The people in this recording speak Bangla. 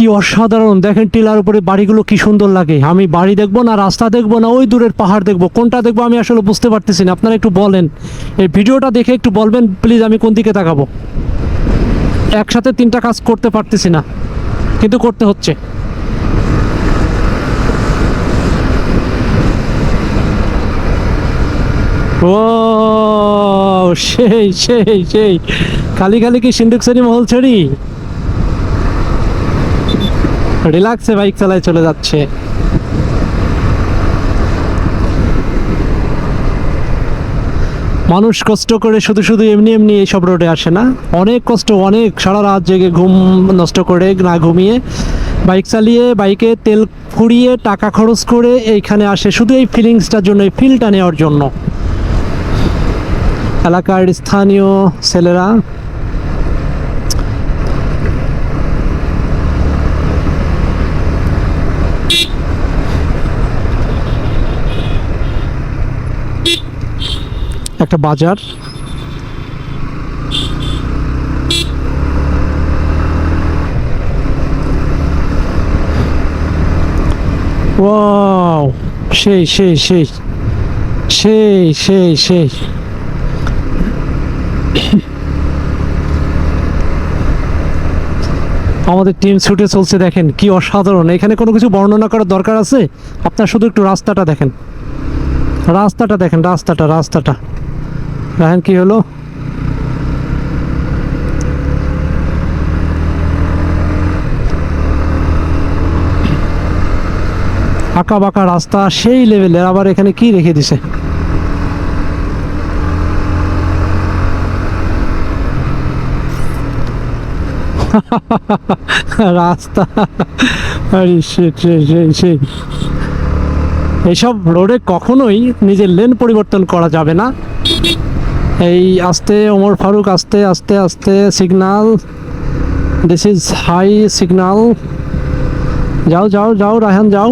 কি অসাধারণ। দেখেন টিলার উপরে বাড়িগুলো কি সুন্দর লাগে। আমি বাড়ি দেখব না, রাস্তা দেখব না, ওই দূরের পাহাড় দেখব। কোনটা দেখব আমি আসলে বুঝতে পারতেছি না। আপনারা একটু বলেন। এই ভিডিওটা দেখে একটু বলবেন, প্লিজ আমি কোন দিকে তাকাবো? একসাথে তিনটা কাজ করতে পারতেছি না, কিন্তু করতে হচ্ছে। ও সেই সেই সেই। খালি খালি কি সিন্ধুকসারি মহল ছেড়ি? রিল্যাক্সে বাইক চালায় চলে যাচ্ছে। মানুষ কষ্ট করে শুধু শুধু এমনি এমনি এইসব রোডে আসে না। অনেক কষ্ট, অনেক সারা রাত জেগে ঘুম নষ্ট করে না ঘুমিয়ে। বাইক চালিয়ে, বাইকে তেল ফুরিয়ে টাকা খরচ করে এইখানে আসে। শুধু এই ফিলিংসটার জন্য, এই ফিলটা নেওয়ার জন্য। এলাকার স্থানীয় ছেলেরা একটা বাজার। ওয়াও, সেই সেই সেই সেই সেই সেই। আমাদের টিম ছুটে চলছে, দেখেন কি অসাধারণ। এখানে কোনো কিছু বর্ণনা করার দরকার আছে? আপনার শুধু একটু রাস্তাটা দেখেন। রাস্তাটা দেখেন, রাস্তাটা রাস্তাটা। দেখেন কি হলো? আঁকা বাঁকা রাস্তা, সেই লেভেলের আবার এখানে কি রেখে দিছে? রাস্তা। আরে. এইসব রোডে কখনোই নিজের লেন পরিবর্তন করা যাবে না। এই আস্তে, ওমর ফারুক, আস্তে আস্তে আস্তে signal this is high signal যাও যাও যাও রাহান যাও।